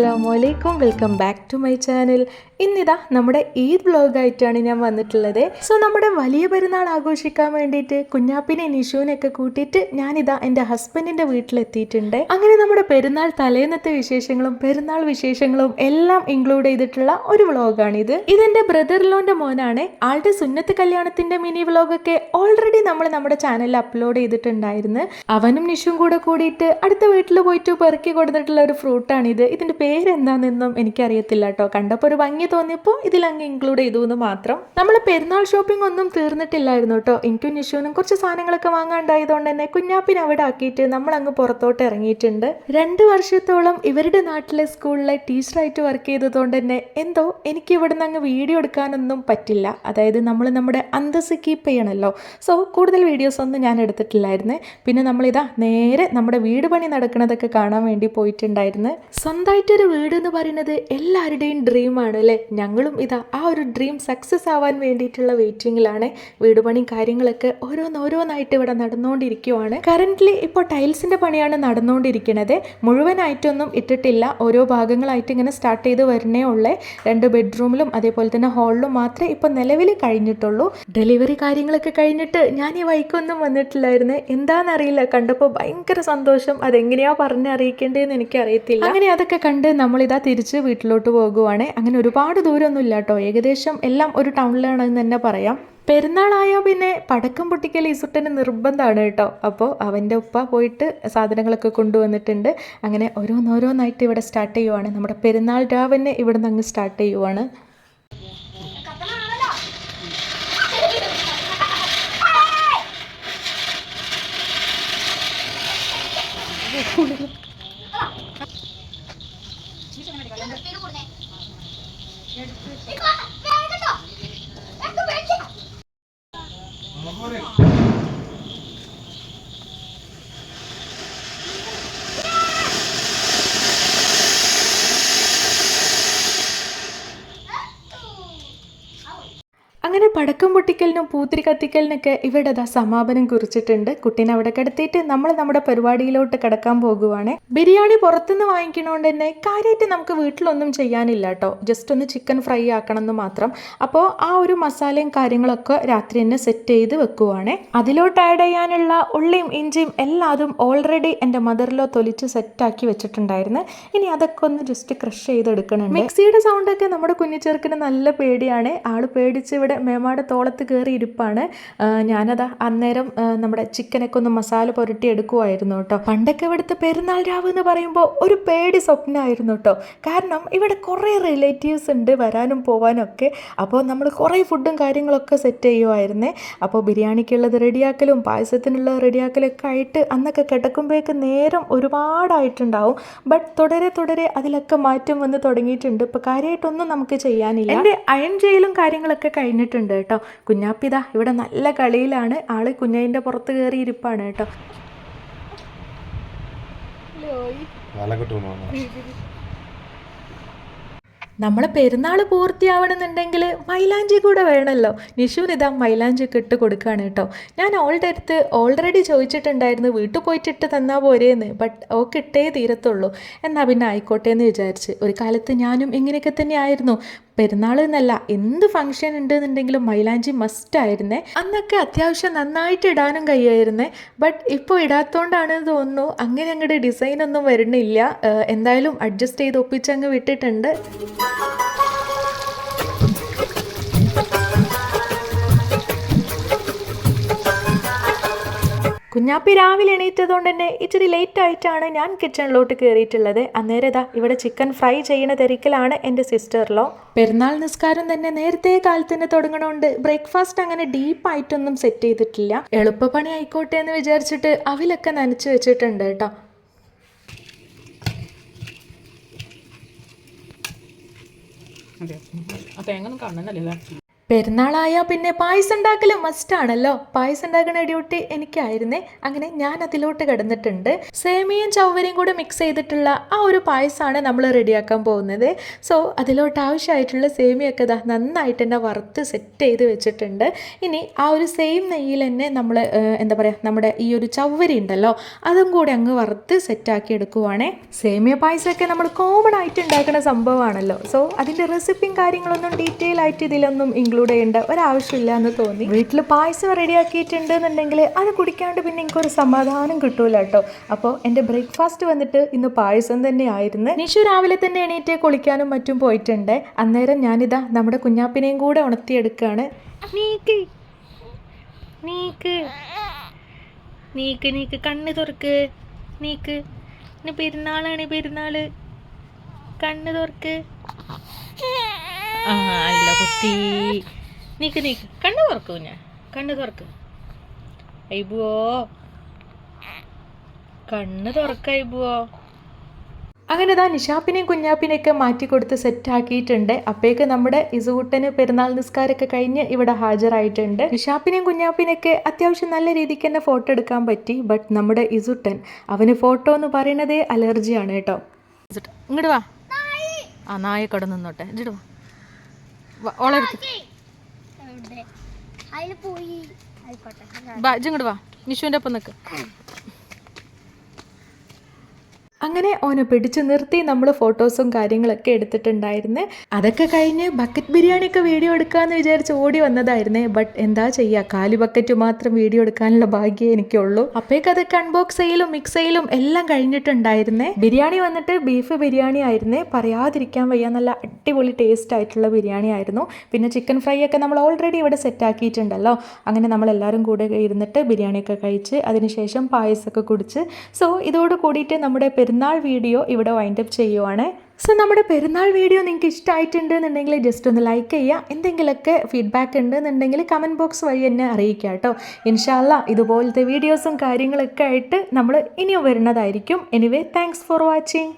അസ്സാം വലൈക്കും welcome back to my channel ഇന്നിതാ നമ്മുടെ ഈദ് വ്ലോഗായിട്ടാണ് ഞാൻ വന്നിട്ടുള്ളത്. സോ നമ്മുടെ വലിയ പെരുന്നാൾ ആഘോഷിക്കാൻ വേണ്ടിയിട്ട് കുഞ്ഞാപ്പിനെ നിഷുവിനെയൊക്കെ കൂട്ടിയിട്ട് ഞാനിതാ എന്റെ ഹസ്ബൻഡിന്റെ വീട്ടിലെത്തിയിട്ടുണ്ട്. അങ്ങനെ നമ്മുടെ പെരുന്നാൾ തലേന്നത്തെ വിശേഷങ്ങളും പെരുന്നാൾ വിശേഷങ്ങളും എല്ലാം ഇൻക്ലൂഡ് ചെയ്തിട്ടുള്ള ഒരു വ്ളോഗാണിത്. ഇതെന്റെ ബ്രദറിലോന്റെ മോനാണ്. ആളുടെ സുന്നത്ത് കല്യാണത്തിന്റെ മിനി വ്ലോഗൊക്കെ ഓൾറെഡി നമ്മൾ നമ്മുടെ ചാനലിൽ അപ്ലോഡ് ചെയ്തിട്ടുണ്ടായിരുന്നു. അവനും നിഷുവും കൂടെ കൂടിയിട്ട് അടുത്ത വീട്ടിൽ പോയിട്ട് പെറുക്കി കൊടുത്തിട്ടുള്ള ഒരു ഫ്രൂട്ടാണിത് ഇതിന്റെ പേരെന്താണെന്നും എനിക്കറിയത്തില്ല കേട്ടോ കണ്ടപ്പോൾ ഒരു ഭംഗി തോന്നിയപ്പോൾ ഇതിലങ്ങ് ഇൻക്ലൂഡ് ചെയ്തു എന്ന് മാത്രം. നമ്മൾ പെരുന്നാൾ ഷോപ്പിംഗ് ഒന്നും തീർന്നിട്ടില്ലായിരുന്നു കേട്ടോ എനിക്കും നിഷുവിനും കുറച്ച് സാധനങ്ങളൊക്കെ വാങ്ങാണ്ടായതുകൊണ്ട് തന്നെ കുഞ്ഞാപ്പിനെ അവിടെ ആക്കിയിട്ട് നമ്മൾ അങ്ങ് പുറത്തോട്ട് ഇറങ്ങിയിട്ടുണ്ട്. രണ്ട് വർഷത്തോളം ഇവരുടെ നാട്ടിലെ സ്കൂളിലെ ടീച്ചറായിട്ട് വർക്ക് ചെയ്തതുകൊണ്ട് തന്നെ എന്തോ എനിക്ക് ഇവിടെ നിന്ന് അങ്ങ് വീഡിയോ എടുക്കാനൊന്നും പറ്റില്ല. അതായത് നമ്മൾ നമ്മുടെ അന്തസ് കീപ്പ് ചെയ്യണമല്ലോ സോ കൂടുതൽ വീഡിയോസ് ഒന്നും ഞാൻ എടുത്തിട്ടില്ലായിരുന്നു. പിന്നെ നമ്മളിതാ നേരെ നമ്മുടെ വീട് പണി നടക്കുന്നതൊക്കെ കാണാൻ വേണ്ടി പോയിട്ടുണ്ടായിരുന്നു. സ്വന്തമായിട്ടൊരു വീട് എന്ന് പറയുന്നത് എല്ലാവരുടെയും ഡ്രീമാണ് അല്ലേ? ഞങ്ങളും ഇതാ ആ ഒരു ഡ്രീം സക്സസ് ആവാൻ വേണ്ടിയിട്ടുള്ള വെയിറ്റിങ്ങിലാണ് വീട് പണി കാര്യങ്ങളൊക്കെ ഓരോന്നോരോന്നായിട്ട് ഇവിടെ നടന്നുകൊണ്ടിരിക്കുവാണ്. കറന്റ്ലി ഇപ്പോൾ ടൈൽസിന്റെ പണിയാണ് നടന്നുകൊണ്ടിരിക്കുന്നത്. മുഴുവനായിട്ടൊന്നും ഇട്ടിട്ടില്ല. ഓരോ ഭാഗങ്ങളായിട്ട് ഇങ്ങനെ സ്റ്റാർട്ട് ചെയ്ത് വരണേ ഉള്ളേ. രണ്ട് ബെഡ്റൂമിലും അതേപോലെ തന്നെ ഹാളിലും മാത്രമേ ഇപ്പോൾ നിലവിൽ കഴിഞ്ഞിട്ടുള്ളൂ. ഡെലിവറി കാര്യങ്ങളൊക്കെ കഴിഞ്ഞിട്ട് ഞാൻ ഈ വൈക്കൊന്നും വന്നിട്ടില്ലായിരുന്നു. എന്താണെന്നറിയില്ല കണ്ടപ്പോൾ ഭയങ്കര സന്തോഷം. അതെങ്ങനെയാ പറഞ്ഞറിയിക്കേണ്ടതെന്ന് എനിക്കറിയത്തില്ല. അങ്ങനെ അതൊക്കെ നമ്മളിതാ തിരിച്ച് വീട്ടിലോട്ട് പോകുവാണ്. അങ്ങനെ ഒരുപാട് ദൂരമൊന്നും ഇല്ല കേട്ടോ ഏകദേശം എല്ലാം ഒരു ടൗണിലാണ് എന്ന് തന്നെ പറയാം. പെരുന്നാളായാൽ പിന്നെ പടക്കം പൊട്ടിക്കൽ ഈസുട്ടന് നിർബന്ധമാണ് കേട്ടോ. അപ്പോൾ അവന്റെ ഉപ്പ പോയിട്ട് സാധനങ്ങളൊക്കെ കൊണ്ടുവന്നിട്ടുണ്ട്. അങ്ങനെ ഓരോന്നോരോന്നായിട്ട് ഇവിടെ സ്റ്റാർട്ട് ചെയ്യുവാണ്. നമ്മുടെ പെരുന്നാൾ രാവിനെ ഇവിടെ നിന്ന് അങ്ങ് സ്റ്റാർട്ട് ചെയ്യുവാണ്. അങ്ങനെ പടക്കം പൊട്ടിക്കലിനും പൂത്തിരി കത്തിക്കലിനൊക്കെ ഇവിടെ അതാ സമാപനം കുറിച്ചിട്ടുണ്ട്. കുട്ടീനെ അവിടെ കിടത്തിയിട്ട് നമ്മൾ നമ്മുടെ പരിപാടിയിലോട്ട് കിടക്കാൻ പോകുവാണ്. ബിരിയാണി പുറത്തുനിന്ന് വാങ്ങിക്കണോണ്ട് തന്നെ കാര്യമായിട്ട് നമുക്ക് വീട്ടിലൊന്നും ചെയ്യാനില്ല കേട്ടോ. ജസ്റ്റ് ഒന്ന് ചിക്കൻ ഫ്രൈ ആക്കണം എന്ന് മാത്രം. അപ്പോൾ ആ ഒരു മസാലയും കാര്യങ്ങളൊക്കെ രാത്രി തന്നെ സെറ്റ് ചെയ്ത് വെക്കുവാണ്. അതിലോട്ട് ആഡ് ചെയ്യാനുള്ള ഉള്ളിയും ഇഞ്ചിയും എല്ലാതും ഓൾറെഡി എന്റെ മദറിലോ തൊലിച്ച് സെറ്റാക്കി വെച്ചിട്ടുണ്ടായിരുന്നു. ഇനി അതൊക്കെ ഒന്ന് ജസ്റ്റ് ക്രഷ് ചെയ്തെടുക്കണുണ്ട്. മിക്സിയുടെ സൗണ്ടൊക്കെ നമ്മുടെ കുഞ്ഞിച്ചെറുക്കിന് നല്ല പേടിയാണ്. ആൾ പേടിച്ച് ഇവിടെ മേമാടെ തോളത്ത് കയറി ഇരിപ്പാണ്. ഞാനത് അന്നേരം നമ്മുടെ ചിക്കനൊക്കെ ഒന്ന് മസാല പുരട്ടി എടുക്കുമായിരുന്നു കേട്ടോ. പണ്ടൊക്കെ ഇവിടുത്തെ പെരുന്നാൾ രാവ് എന്ന് പറയുമ്പോൾ ഒരു പേടി സ്വപ്നമായിരുന്നു കേട്ടോ. കാരണം ഇവിടെ കുറേ റിലേറ്റീവ്സ് ഉണ്ട് വരാനും പോവാനും ഒക്കെ അപ്പോൾ നമ്മൾ കുറേ ഫുഡും കാര്യങ്ങളൊക്കെ സെറ്റ് ചെയ്യുമായിരുന്നേ അപ്പോൾ ബിരിയാണിക്കുള്ളത് റെഡിയാക്കലും പായസത്തിനുള്ള റെഡിയാക്കലൊക്കെ ആയിട്ട് അന്നൊക്കെ കിടക്കുമ്പോഴേക്ക് നേരം ഒരുപാടായിട്ടുണ്ടാവും. ബട്ട് തുടരെ തുടരെ അതിലൊക്കെ മാറ്റം വന്ന് തുടങ്ങിയിട്ടുണ്ട്. ഇപ്പോൾ കാര്യമായിട്ടൊന്നും നമുക്ക് ചെയ്യാനില്ല. എന്റെ അയൺ ചെയ്യലും കാര്യങ്ങളൊക്കെ കഴിഞ്ഞിട്ടുണ്ട് കേട്ടോ. കുഞ്ഞാപ്പിത ഇവിടെ നല്ല കളിയിലാണ്. ആൾ കുഞ്ഞൈന്റെ പുറത്ത് കയറി ഇരിപ്പാണ് കേട്ടോ. നമ്മളെ പെരുന്നാൾ പൂർത്തിയാവണമെന്നുണ്ടെങ്കിൽ മൈലാഞ്ചി കൂടെ വേണമല്ലോ നിഷുവിന് ഇതാ മൈലാഞ്ചി ഒക്കെ ഇട്ട് കൊടുക്കുകയാണ് കേട്ടോ. ഞാൻ ഓളുടെ അടുത്ത് ഓൾറെഡി ചോദിച്ചിട്ടുണ്ടായിരുന്നു വീട്ടിൽ പോയിട്ട് ഇട്ട് തന്നാൽ പോരേന്ന്. ബട്ട് ഓക്ക് ഇട്ടേ തീരത്തുള്ളൂ. എന്നാൽ പിന്നെ ആയിക്കോട്ടെ എന്ന് വിചാരിച്ച്. ഒരു കാലത്ത് ഞാനും ഇങ്ങനെയൊക്കെ തന്നെ ആയിരുന്നു. പെരുന്നാൾ എന്നല്ല എന്ത് ഫംഗ്ഷൻ ഉണ്ടെന്നുണ്ടെങ്കിലും മൈലാഞ്ചി മസ്റ്റ് ആയിരുന്നേ. അന്നൊക്കെ അത്യാവശ്യം നന്നായിട്ട് ഇടാനും കഴിയായിരുന്നേ. ബട്ട് ഇപ്പോൾ ഇടാത്തോണ്ടാണെന്ന് തോന്നുന്നു അങ്ങനെ അങ്ങോട്ട് ഡിസൈനൊന്നും വരുന്നില്ല. എന്തായാലും അഡ്ജസ്റ്റ് ചെയ്ത് ഒപ്പിച്ചങ്ങ് വിട്ടിട്ടുണ്ട്. കുഞ്ഞാപ്പി രാവിലെ എണീറ്റതുകൊണ്ട് തന്നെ ഇച്ചിരി ലേറ്റ് ആയിട്ടാണ് ഞാൻ കിച്ചണിലോട്ട് കയറിയിട്ടുള്ളത് അന്നേരം ഇതാ ഇവിടെ ചിക്കൻ ഫ്രൈ ചെയ്യുന്ന തിരക്കിലാണ് എന്റെ സിസ്റ്ററിലോ പെരുന്നാൾ നിസ്കാരം തന്നെ നേരത്തെ കാലത്ത് തന്നെ തുടങ്ങണോണ്ട് ബ്രേക്ക്ഫാസ്റ്റ് അങ്ങനെ ഡീപ്പായിട്ടൊന്നും സെറ്റ് ചെയ്തിട്ടില്ല. എളുപ്പപ്പണി ആയിക്കോട്ടെ എന്ന് വിചാരിച്ചിട്ട് അവിലൊക്കെ നനച്ച് വെച്ചിട്ടുണ്ട് കേട്ടോ. അതെ. അപ്പം തേങ്ങ ഒന്നും കാണുന്നല്ലേ പെരുന്നാളായാൽ പിന്നെ പായസം ഉണ്ടാക്കൽ മസ്റ്റ് ആണല്ലോ. പായസം ഉണ്ടാക്കുന്ന ഡ്യൂട്ടി എനിക്കായിരുന്നേ. അങ്ങനെ ഞാൻ അതിലോട്ട് കിടന്നിട്ടുണ്ട്. സേമിയയും ചവ്വരയും കൂടെ മിക്സ് ചെയ്തിട്ടുള്ള ആ ഒരു പായസമാണ് നമ്മൾ റെഡിയാക്കാൻ പോകുന്നത്. സോ അതിലോട്ട് ആവശ്യമായിട്ടുള്ള സേമിയൊക്കെ ഇതാ നന്നായിട്ട് തന്നെ വറുത്ത് സെറ്റ് ചെയ്ത് വെച്ചിട്ടുണ്ട്. ഇനി ആ ഒരു സെയിം നെയ്യിൽ തന്നെ നമ്മൾ എന്താ പറയുക നമ്മുടെ ഈ ഒരു ചവ്വരി ഉണ്ടല്ലോ അതും കൂടെ അങ്ങ് വറുത്ത് സെറ്റാക്കി എടുക്കുവാണേ. സേമിയ പായസമൊക്കെ നമ്മൾ കോമൺ ആയിട്ട് ഉണ്ടാക്കുന്ന സംഭവമാണല്ലോ. സോ അതിന്റെ റെസിപ്പിയും കാര്യങ്ങളൊന്നും ഡീറ്റെയിൽ ആയിട്ട് ഇതിലൊന്നും ഇൻക്ലൂഡ് ചെയ്യേണ്ട ഒരാവശ്യമില്ല എന്ന് തോന്നി. വീട്ടിൽ പായസം റെഡിയാക്കിയിട്ടുണ്ട് എന്നുണ്ടെങ്കിൽ അത് കുടിക്കാണ്ട് പിന്നെ എനിക്ക് ഒരു സമാധാനം കിട്ടൂല കേട്ടോ. അപ്പോൾ എന്റെ ബ്രേക്ക്ഫാസ്റ്റ് വന്നിട്ട് ഇന്ന് പായസം തന്നെ ആയിരുന്നു നിഷു രാവിലെ തന്നെ എണീറ്റ് കുളിക്കാനും മറ്റും പോയിട്ടുണ്ട്. അന്നേരം ഞാനിതാ നമ്മുടെ കുഞ്ഞാപ്പിനെയും കൂടെ ഉണർത്തിയെടുക്കുകയാണ് നീക്ക്. നീക്ക്. കണ്ണ് തുറക്ക്. നീക്ക്. പെരുന്നാളാണ് പെരുന്നാൾ. കണ്ണ് തുറക്ക്. അല്ല കുട്ടി. നീക്ക് നീക്ക്. കണ്ണു തുറക്കൂ ഞാൻ കണ്ണു തുറക്ക്. അയ്ബുവോ. കണ്ണ് തുറക്ക അങ്ങനെ ദാ നിഷാപ്പിനെയും കുഞ്ഞാപ്പിനെയൊക്കെ മാറ്റി കൊടുത്ത് സെറ്റാക്കിയിട്ടുണ്ട് അപ്പോഴേക്ക് നമ്മുടെ ഇസുകുട്ടന് പെരുന്നാൾ നിസ്കാരമൊക്കെ കഴിഞ്ഞ് ഇവിടെ ഹാജരായിട്ടുണ്ട്. നിഷാപ്പിനെയും കുഞ്ഞാപ്പിനെയൊക്കെ അത്യാവശ്യം നല്ല രീതിക്ക് തന്നെ ഫോട്ടോ എടുക്കാൻ പറ്റി. ബട്ട് നമ്മുടെ ഇസുട്ടൻ അവന് ഫോട്ടോ എന്ന് പറയുന്നതേ അലർജിയാണ് കേട്ടോ. ഇങ്ങോട്ട് വാ. ആ നായ കട നിന്നോട്ടെ. ഇങ്ങോട്ട് വാ. ഓളെടുത്ത് ബാ ഇങ്ങോട്ട് വാ നിഷുവിന്റെ ഒപ്പം നിൽക്ക് അങ്ങനെ ഓനെ പിടിച്ചു നിർത്തി നമ്മൾ ഫോട്ടോസും കാര്യങ്ങളൊക്കെ എടുത്തിട്ടുണ്ടായിരുന്നു. അതൊക്കെ കഴിഞ്ഞ് ബക്കറ്റ് ബിരിയാണിയൊക്കെ വീഡിയോ എടുക്കാമെന്ന് വിചാരിച്ച് ഓടി വന്നതായിരുന്നേ. ബട്ട് എന്താ ചെയ്യുക കാലി ബക്കറ്റ് മാത്രം വീഡിയോ എടുക്കാനുള്ള ഭാഗ്യം എനിക്കുള്ളൂ. അപ്പോഴേക്ക് അതൊക്കെ അൺബോക്സ് ചെയ്യലും മിക്സ് ചെയ്യലും എല്ലാം കഴിഞ്ഞിട്ടുണ്ടായിരുന്നേ. ബിരിയാണി വന്നിട്ട് ബീഫ് ബിരിയാണി ആയിരുന്നേ. പറയാതിരിക്കാൻ വയ്യ. നല്ല അടിപൊളി ടേസ്റ്റ് ആയിട്ടുള്ള ബിരിയാണി ആയിരുന്നു. പിന്നെ ചിക്കൻ ഫ്രൈ ഒക്കെ നമ്മൾ ഓൾറെഡി ഇവിടെ സെറ്റ് ആക്കിയിട്ടുണ്ടല്ലോ. അങ്ങനെ നമ്മൾ എല്ലാവരും കൂടെ ഇരുന്നിട്ട് ബിരിയാണിയൊക്കെ കഴിച്ച് അതിനുശേഷം പായസമൊക്കെ കുടിച്ച്. സോ ഇതോട് കൂടിയിട്ട് നമ്മുടെ പെരുന്നാൾ വീഡിയോ ഇവിടെ വൈൻഡപ്പ് ചെയ്യുവാണ്. സോ നമ്മുടെ പെരുന്നാൾ വീഡിയോ നിങ്ങൾക്ക് ഇഷ്ടമായിട്ടുണ്ട് എന്നുണ്ടെങ്കിൽ ജസ്റ്റ് ഒന്ന് ലൈക്ക് ചെയ്യുക. എന്തെങ്കിലുമൊക്കെ ഫീഡ്ബാക്ക് ഉണ്ട് എന്നുണ്ടെങ്കിൽ കമന്റ് ബോക്സ് വഴി എന്നെ അറിയിക്കുക കേട്ടോ. ഇൻഷാല്ല ഇതുപോലത്തെ വീഡിയോസും കാര്യങ്ങളൊക്കെ ആയിട്ട് നമ്മൾ ഇനിയും വരുന്നതായിരിക്കും. Anyway thanks for watching